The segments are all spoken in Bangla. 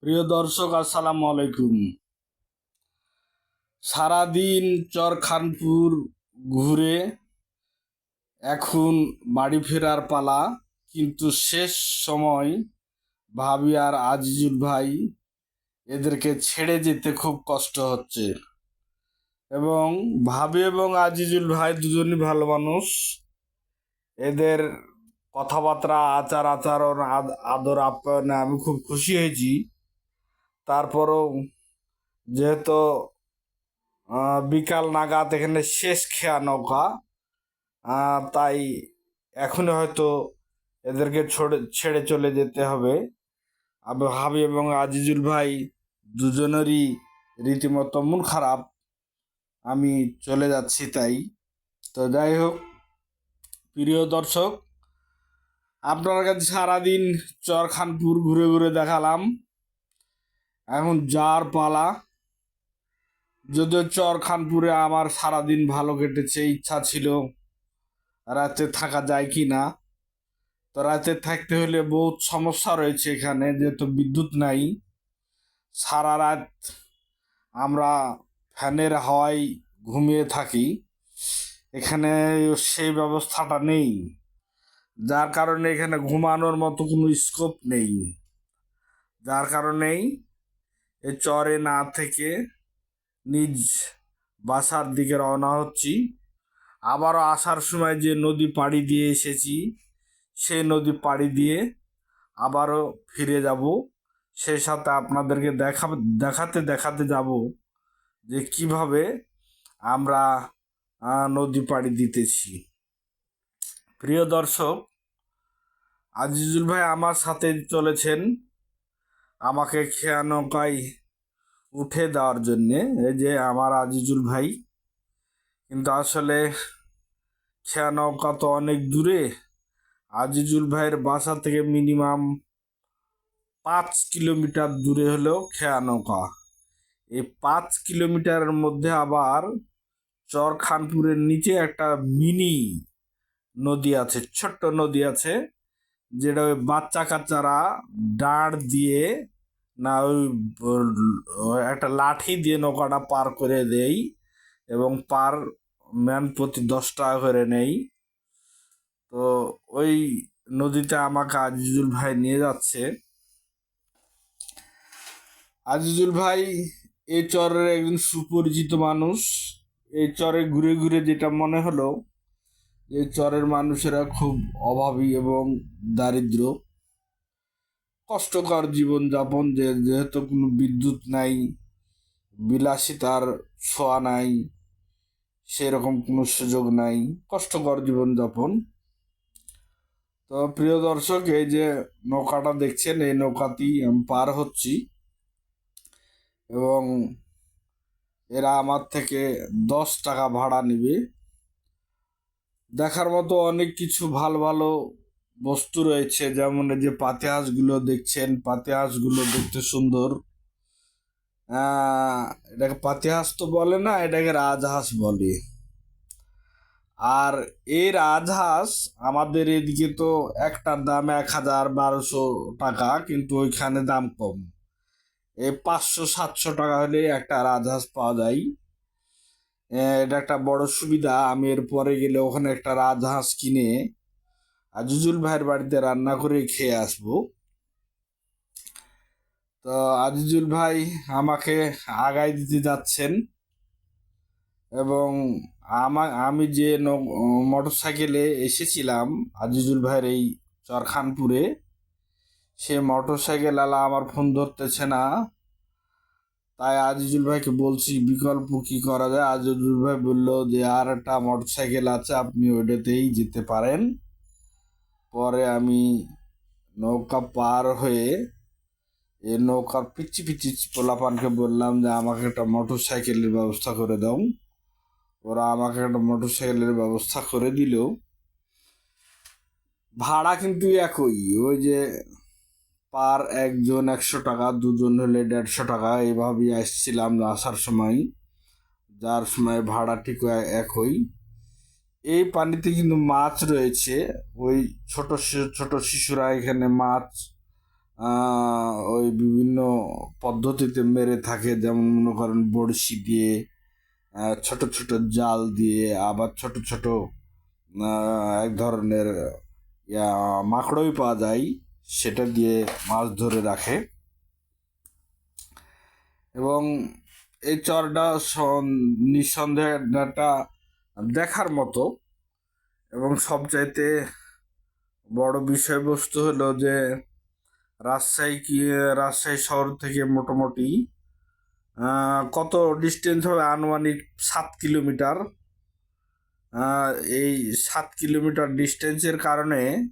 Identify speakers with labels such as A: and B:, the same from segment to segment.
A: প্রিয় দর্শক, আসসালামু আলাইকুম। সারাদিন চরখানপুর ঘুরে এখন বাড়ি ফেরার পালা, কিন্তু শেষ সময় ভাবি আর আজিজুল ভাই এদেরকে ছেড়ে যেতে খুব কষ্ট হচ্ছে। এবং ভাবি এবং আজিজুল ভাই দুজনই ভালো মানুষ। এদের কথাবার্তা আচার আচরণ আদ- আদর আপ্যায়নে আমি খুব খুশি হয়েছি। তারপরও যেহেতু বিকাল নাগাদ এখানে শেষ খেয়া নৌকা তাই এখনই হয়তো এদেরকে ছোড়ে চলে যেতে হবে। হাবি এবং আজিজুল ভাই দুজনেরই রীতিমতো মন খারাপ। আমি চলে যাচ্ছি তাই। তো যাই হোক, প্রিয় দর্শক, আপনার কাছে সারাদিন চরখানপুর ঘুরে ঘুরে দেখালাম। এখন যার পালা। যদিও চরখানপুরে আমার সারাদিন ভালো কেটেছে, ইচ্ছা ছিল রাতে থাকা যায় কি না তো রাতে থাকতে হলে বহুত সমস্যা রয়েছে এখানে, যেহেতু বিদ্যুৎ নাই। সারা রাত আমরা ফ্যানের হাওয়ায় ঘুমিয়ে থাকি। এখানে সেই ব্যবস্থাটা নেই। যার কারণে এখানে ঘুমানোর মতো কোনো স্কোপ নেই। যার কারণেই এ চরে না থেকে নিজ বাসার দিকে রওনা হচ্ছি। আবারও আসার সময় যে নদী পাড়ি দিয়ে এসেছি, সে নদী পাড়ি দিয়ে আবারও ফিরে যাব। সেই সাথে আপনাদেরকে দেখা, দেখাতে দেখাতে যাব যে কীভাবে আমরা নদী পাড়ি দিতেছি। প্রিয় দর্শক, আজিজুল ভাই আমার সাথে চলেছেন আমাকে খেয়া নৌকায় উঠে দেওয়ার জন্যে। এই যে আমার আজিজুল ভাই। কিন্তু আসলে খেয়া নৌকা তো অনেক দূরে। আজিজুল ভাইয়ের বাসা থেকে মিনিমাম পাঁচ কিলোমিটার দূরে হলেও খেয়া নৌকা। এই পাঁচ কিলোমিটারের মধ্যে আবার চরখানপুরের নিচে একটা মিনি নদী আছে, ছোট্ট নদী আছে। যেটা ওই বাচ্চা কাচ্চারা দাঁড় দিয়ে না ওই ওই একটা লাঠি দিয়ে নৌকাটা পার করে দেই এবং পার ম্যান প্রতি দশ টাকা করে নেই। তো ওই নদীতে আমাকে আজিজুল ভাই নিয়ে যাচ্ছে। আজিজুল ভাই, এই চরের একজন সুপরিচিত মানুষ। এই চরে ঘুরে ঘুরে যেটা মনে হলো এই চরের মানুষেরা খুব অভাবী এবং দারিদ্র। কষ্টকর জীবনযাপন, যে যেহেতু কোনো বিদ্যুৎ নাই, বিলাসিতার ছোঁয়া নাই, সেরকম কোনো সুযোগ নাই, কষ্টকর জীবনযাপন। তো প্রিয় দর্শক, এই যে নৌকাটা দেখছেন, এই নৌকাতেই আমি পার হচ্ছি। এবং এরা আমার থেকে দশ টাকা ভাড়া নেবে। দেখার মতো অনেক কিছু ভালো ভালো বস্তু রয়েছে। যেমন এই যে পাতে হাঁসগুলো দেখছেন পাতে হাঁসগুলো দেখতে সুন্দর। এটাকে পাতি হাঁস তো বলে না, এটাকে রাজহাঁস বলে। আর এই রাজহাঁস আমাদের এদিকে তো একটার দাম এক হাজার বারোশো টাকা, কিন্তু ওইখানে দাম কম। এই পাঁচশো, সাতশো টাকা হলে একটা রাজহাঁস পাওয়া যায়। এটা একটা বড় সুবিধা। আমি এর পরে গেলে ওখানে একটা রাজহাঁস কিনে আজিজুল ভাইয়ের বাড়িতে রান্না করে খেয়ে আসব। তো আজিজুল ভাই আমাকে আগায় দিতে যাচ্ছেন এবং আমা, আমি যে মোটর সাইকেলে এসেছিলাম আজিজুল ভাইয়ের এই চরখানপুরে, সে মোটর সাইকেল আলা আমার ফোন ধরতেছে না। তাই আজিজুল ভাইকে বলছি, বিকল্প কি করা যায়? আজিজুল ভাই বলল যে আর একটা মোটর সাইকেল আছে, আপনি ওইটাতেই যেতে পারেন। পরে আমি নৌকা পার হয়ে এ নৌকার পিচ্ছি পিচ্ছি পোলাপানকে বললাম যে, আমাকে একটা মোটর সাইকেলের ব্যবস্থা করে দাও। ওরা আমাকে একটা মোটর সাইকেলের ব্যবস্থা করে দিল। ভাড়া কিন্তু একই, ওই যে পার একজন একশো টাকা, দুজন হলে দেড়শো টাকা এইভাবেই আসছিলাম আসার সময়। যার সময় ভাড়া ঠিক একই। এই পানিতে কিন্তু মাছ রয়েছে। ওই ছোট ছোট শিশুরা এখানে মাছ ওই বিভিন্ন পদ্ধতিতে মেরে থাকে। যেমন মনে করেন বড়শি দিয়ে ছোট ছোট জাল দিয়ে, আবার ছোট ছোট এক ধরনের মাকড়ই পাওয়া যায়। সেটা দিয়ে মাছ ধরে রাখে। এবং এই চরটা সন- নিঃসন্দেহে একটা দেখার মতো। এবং সবচাইতে বড় বিষয়বস্তু হলো যে, রাজশাহী কি, রাজশাহী শহর থেকে মোটামুটি কত ডিস্টেন্স হবে আনুমানিক সাত কিলোমিটার এই সাত কিলোমিটার ডিস্টেন্সের কারণে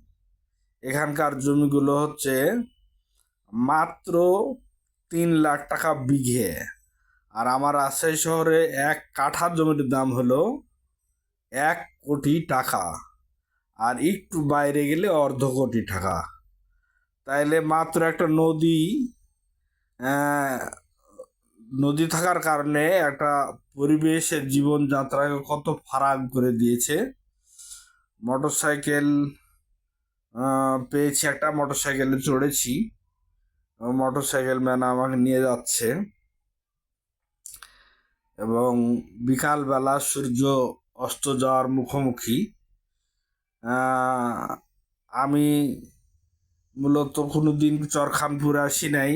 A: এখানকার জমিগুলো হচ্ছে মাত্র তিন লাখ টাকা বিঘে। আর আমার রাজশাহী শহরে এক কাঠা জমির দাম হলো এক কোটি টাকা। আর একটু বাইরে গেলে অর্ধ কোটি টাকা। তাইলে মাত্র একটা নদী নদী থাকার কারণে একটা পরিবেশের জীবনযাত্রাকে কত ফারাক করে দিয়েছে। মোটরসাইকেল আহ, পেয়েছি একটা মোটরসাইকেলে চড়েছি। মোটরসাইকেল ম্যান আমাকে নিয়ে যাচ্ছে। এবং বিকালবেলা সূর্য অস্ত যাওয়ার মুখোমুখি। আমি মূলত কোনো দিন চরখানপুরে আসি নাই।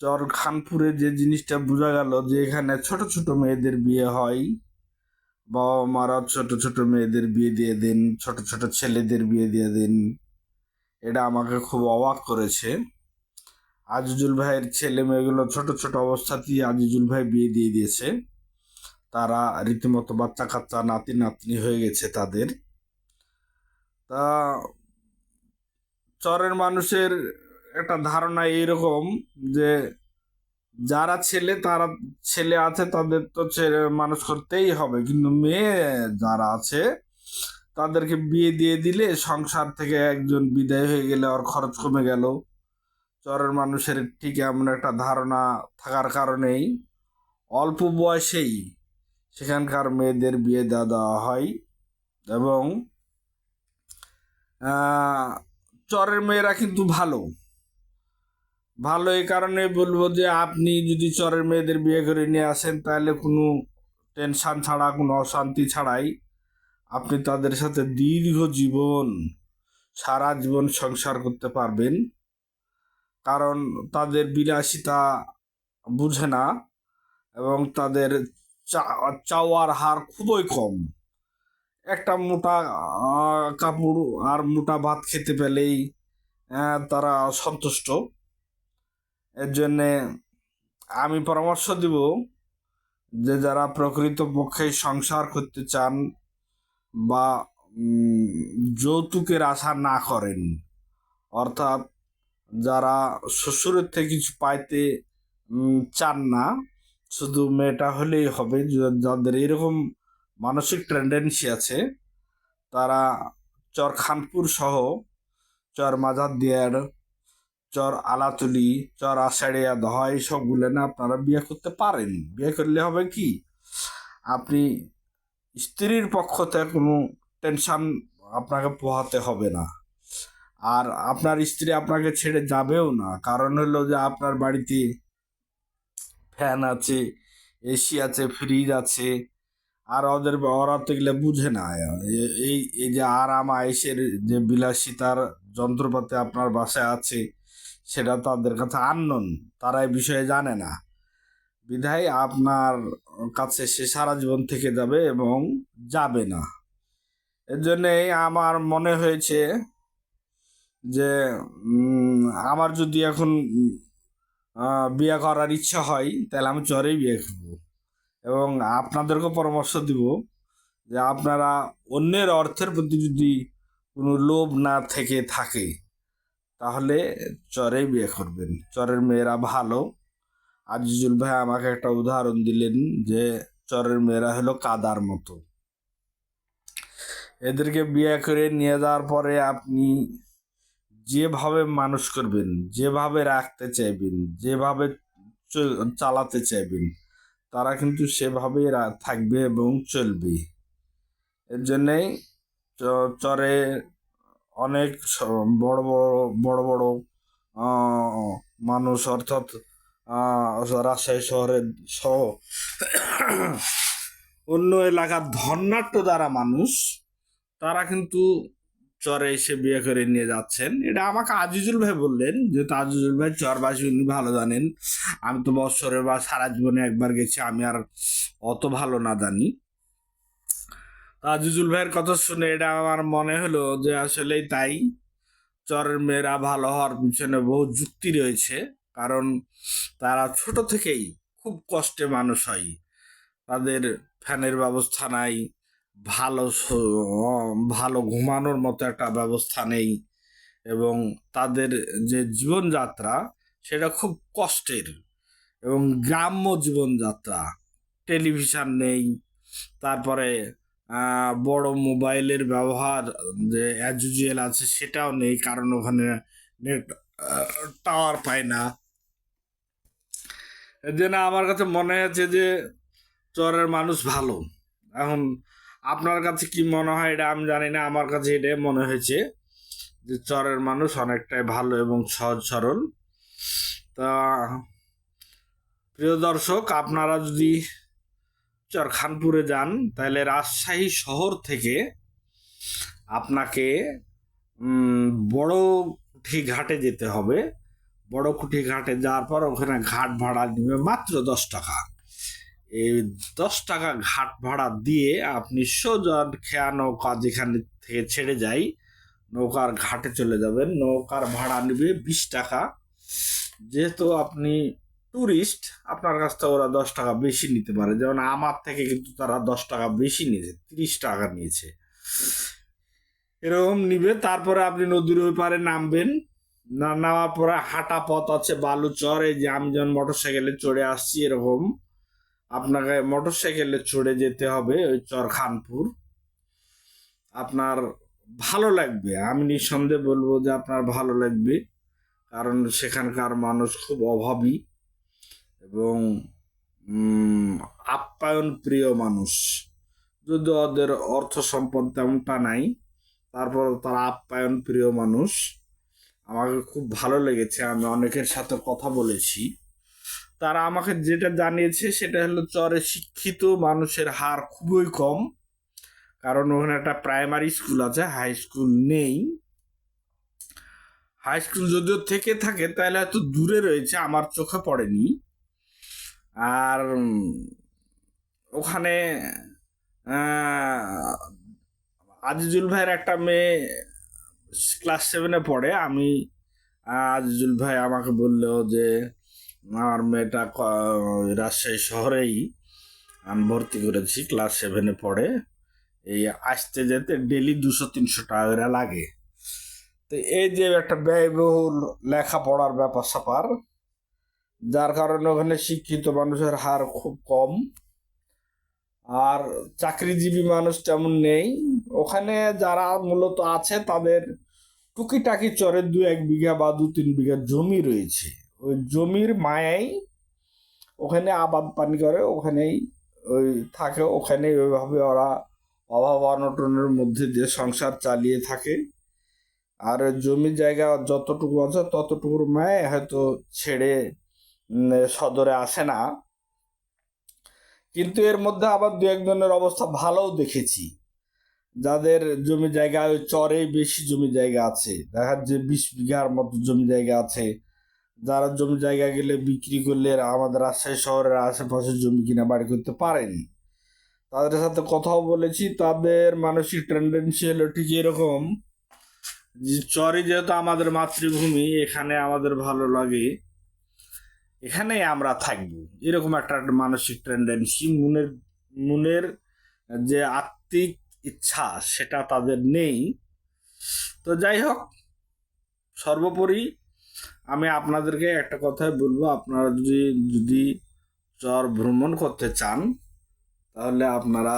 A: চরখানপুরে যে জিনিসটা বোঝা গেল যে এখানে ছোট ছোট মেয়েদের বিয়ে হয়। বাবা মারা ছোট ছোট মেয়েদের বিয়ে দিয়ে দিন, ছোট ছোট ছেলেদের বিয়ে দিয়ে দিন। এটা আমাকে খুব অবাক করেছে। আজিজুল ভাইয়ের ছেলে মেয়েগুলো ছোট ছোট অবস্থাতেই আজিজুল ভাই বিয়ে দিয়ে দিয়েছে। তারা রীতিমতো বাচ্চা কাচ্চা নাতি নাতনি হয়ে গেছে তাদের। তা চরের মানুষের একটা ধারণা এইরকম যে যারা ছেলে, তারা ছেলে আছে, তাদের তো ছেলে মানুষ করতেই হবে। কিন্তু মেয়ে যারা আছে, তাদেরকে বিয়ে দিয়ে দিলে সংসার থেকে একজন বিদায় হয়ে গেলে ওর খরচ কমে গেল। চরের মানুষের ঠিক এমন একটা ধারণা থাকার কারণেই অল্প বয়সেই সেখানকার মেয়েদের বিয়ে দেওয়া দেওয়া হয় এবং চরের মেয়েরা কিন্তু ভালো। ভালো এই কারণে বলব যে আপনি যদি চরের মেয়েদের বিয়ে করে নিয়ে আসেন, তাহলে কোনো টেনশান ছাড়া, কোনো অশান্তি ছাড়াই আপনি তাদের সাথে দীর্ঘ জীবন, সারা জীবন সংসার করতে পারবেন। কারণ তাদের বিলাসিতা বুঝে না এবং তাদের চাওয়ার হার খুবই কম। একটা মোটা কাপড় আর মোটা ভাত খেতে পেলেই তারা সন্তুষ্ট। এর জন্যে আমি পরামর্শ দিব যে যারা প্রকৃত পক্ষে সংসার করতে চান বা যৌতুকের আশা না করেন, অর্থাৎ যারা শ্বশুরের থেকে কিছু পাইতে চান না, শুধু মেয়েটা হলেই হবে যাদের এরকম মানসিক টেন্ডেন্সি আছে, তারা চর খানপুর সহ চর মাজার দিয়ার চর আলাতুলি, চর আষাঢ়িয়া দহা এইসবগুলো না আপনারা বিয়ে করতে পারেন। বিয়ে করলে হবে কি? আপনি স্ত্রীর পক্ষ থেকে কোনো টেনশন আপনাকে পোহাতে হবে না। আর আপনার স্ত্রী আপনাকে ছেড়ে যাবেও না। কারণ হলো যে আপনার বাড়িতে ফ্যান আছে এসি আছে ফ্রিজ আছে, আর ওদের ওরা তো এগুলো বুঝে না। এই এই যে আরাম, আয়েসের যে বিলাসিতার যন্ত্রপাতি আপনার বাসায় আছে সেটা তাদের কাছে আননোন তারা এই বিষয়ে জানে না। বিধায় আপনার কাছে সে সারা জীবন থেকে যাবে এবং যাবে না। এর জন্যে আমার মনে হয়েছে যে আমার যদি এখন বিয়ে করার ইচ্ছা হয়, তাহলে আমি চরেই বিয়ে করব। এবং আপনাদেরকে পরামর্শ দিব যে, আপনারা অন্যের অর্থের প্রতি যদি কোনো লোভ না থেকে থাকে তাহলে চরেই বিয়ে করবেন। চরের মেয়েরা ভালো। আজিজুল ভাই আমাকে একটা উদাহরণ দিলেন যে চরের মেয়েরা হলো কাদার মতো। এদেরকে বিয়ে করে নিয়ে যাওয়ার পরে আপনি যেভাবে মানুষ করবেন, যেভাবে রাখতে চাইবেন, যেভাবে চালাতে চাইবেন, তারা কিন্তু সেভাবেই রা- থাকবে এবং চলবে। এর জন্যেই চরে অনেক বড় বড় বড় বড় মানুষ অর্থাৎ রাজশাহী শহরের সহ, অন্য এলাকার ধর্নাট্য দ্বারা মানুষ, তারা কিন্তু চরে এসে বিয়ে করে নিয়ে যাচ্ছেন। এটা আমাকে আজিজুল ভাই বললেন যেহেতু আজিজুল ভাই চরবাসী উনি ভালো জানেন। আমি তো বৎসরে বা সারা জীবনে একবার গেছি, আমি আর অত ভালো না জানি। আজিজুল ভাইয়ের কথা শুনে এটা আমার মনে হলো যে আসলেই তাই। চরের মেয়েরা ভালো হওয়ার পিছনে বহু যুক্তি রয়েছে, কারণ তারা ছোট থেকেই খুব কষ্টে মানুষ হয়। তাদের ফ্যানের ব্যবস্থা নাই, ভালো ভালো ঘুমানোর মতো একটা ব্যবস্থা নেই এবং তাদের যে জীবনযাত্রা সেটা খুব কষ্টের এবং গ্রাম্য জীবনযাত্রা। টেলিভিশন নেই, তারপরে বড় মোবাইলের ব্যবহার যে অ্যাজ ইউজুয়াল আছে সেটাও নেই, কারণ ওখানে নেট টাওয়ার পায় না। এর জন্য আমার কাছে মনে হচ্ছে যে চরের মানুষ ভালো। এখন আপনার কাছে কি মনে হয় এটা আমি জানি না, আমার কাছে এটাই মনে হয়েছে যে চরের মানুষ অনেকটাই ভালো এবং সহজ সরল। তা প্রিয় দর্শক, আপনারা যদি চরখানপুরে যান, তাহলে রাজশাহী শহর থেকে আপনাকে বড় কুঠি ঘাটে যেতে হবে। বড় কুঠি ঘাটে যাওয়ার পর ওখানে ঘাট ভাড়া নেবে মাত্র দশ টাকা। এই দশ টাকা ঘাট ভাড়া দিয়ে আপনি সোজা খেয়া নৌকা যেখানে থেকে ছেড়ে যাই, নৌকার ঘাটে চলে যাবেন। নৌকার ভাড়া নেবে বিশ টাকা। যেহেতু আপনি ট্যুরিস্ট আপনার কাছ থেকে ওরা দশ টাকা বেশি নিতে পারে। যেমন আমার থেকে কিন্তু তারা দশ টাকা বেশি নিয়েছে, তিরিশ টাকা নিয়েছে। এরকম নিবে, তারপরে আপনি নদীর ওই পারে নামবেন। না, নামার পরে হাঁটা পথ আছে, বালুচর, এই যে আমি যখন মোটর সাইকেলে চড়ে আসছি এরকম, আপনাকে মোটর সাইকেলে চড়ে যেতে হবে ওই চরখানপুর। আপনার ভালো লাগবে, আমি নিঃসন্দেহে বলব যে আপনার ভালো লাগবে, কারণ সেখানকার মানুষ খুব অভাবী। এবং আপ্যায়ন প্রিয় মানুষ। যদি ওদের অর্থ সম্পদ তেমনটা নাই, তারপর তারা আপ্যায়ন প্রিয় মানুষ। আমাকে খুব ভালো লেগেছে, আমি অনেকের সাথে কথা বলেছি। তারা আমাকে যেটা জানিয়েছে, সেটা হলো চরে শিক্ষিত মানুষের হার খুবই কম। কারণ ওখানে একটা প্রাইমারি স্কুল আছে, হাই স্কুল নেই। হাই স্কুল যদিও থেকে থাকে, তাহলে হয়তো দূরে রয়েছে, আমার চোখে পড়েনি। আর ওখানে আজিজুল ভাইয়ের একটা মেয়ে ক্লাস সেভেনে পড়ে। আমি আজিজুল ভাই আমাকে বলল যে, আমার মেয়েটা রাজশাহী শহরেই আমি ভর্তি করেছি ক্লাস সেভেনে পড়ে। এই আসতে যেতে ডেলি দুশো তিনশো টাকা করে লাগে। তো এই যে একটা ব্যয়বহুল লেখাপড়ার ব্যাপার স্যাপার যার কারণে ওখানে শিক্ষিত মানুষের হার খুব কম। আর চাকরিজীবী মানুষ তেমন নেই। ওখানে যারা মূলত আছে, তাদের টুকিটাকি চরে দু এক বিঘা বা দু তিন বিঘা জমি রয়েছে। ওই জমির মায়াই ওখানে আবাদ পানি করে, ওখানেই ওই থাকে। ওখানেই ওইভাবে ওরা অভাব অনটনের মধ্যে দিয়ে সংসার চালিয়ে থাকে। আর জমি জায়গা যতটুকু আছে, ততটুকুর মায় হয়তো ছেড়ে সদরে আসে না। কিন্তু এর মধ্যে আবার দু একজনের অবস্থা ভালোও দেখেছি। যাদের জমি জায়গা ওই চরে বেশি জমি জায়গা আছে। দেখা যাচ্ছে বিশ বিঘার মতো জমি জায়গা আছে। যারা জমি জায়গা গেলে বিক্রি করলে আমাদের রাজশাহী শহরের আশেপাশে জমি কিনা বাড়ি করতে পারেনি। তাদের সাথে কথাও বলেছি, তাদের মানসিক টেন্ডেন্সি হলো ঠিক এরকম যে চরে যেহেতু আমাদের মাতৃভূমি, এখানে আমাদের ভালো লাগে। এখানেই আমরা থাকব। এরকম একটা মানসিক টেন্ডেন্সি মনের মনের যে আত্মিক ইচ্ছা সেটা তাদের নেই। তো যাই হোক, সর্বোপরি আমি আপনাদেরকে একটা কথাই বলব, আপনারা যদি যদি চর ভ্রমণ করতে চান, তাহলে আপনারা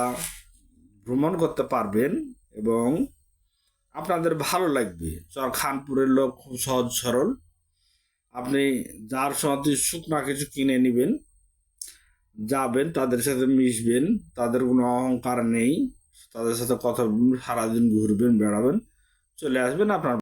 A: ভ্রমণ করতে পারবেন এবং আপনাদের ভালো লাগবে। চর খানপুরের লোক খুব সহজ সরল। আপনি যার সাথে শুকনা কিছু কিনে নেবেন, যাবেন, তাদের সাথে মিশবেন, তাদের কোনো অহংকার নেই, তাদের সাথে কথা সারাদিন ঘুরবেন, বেড়াবেন, চলে আসবেন আপনার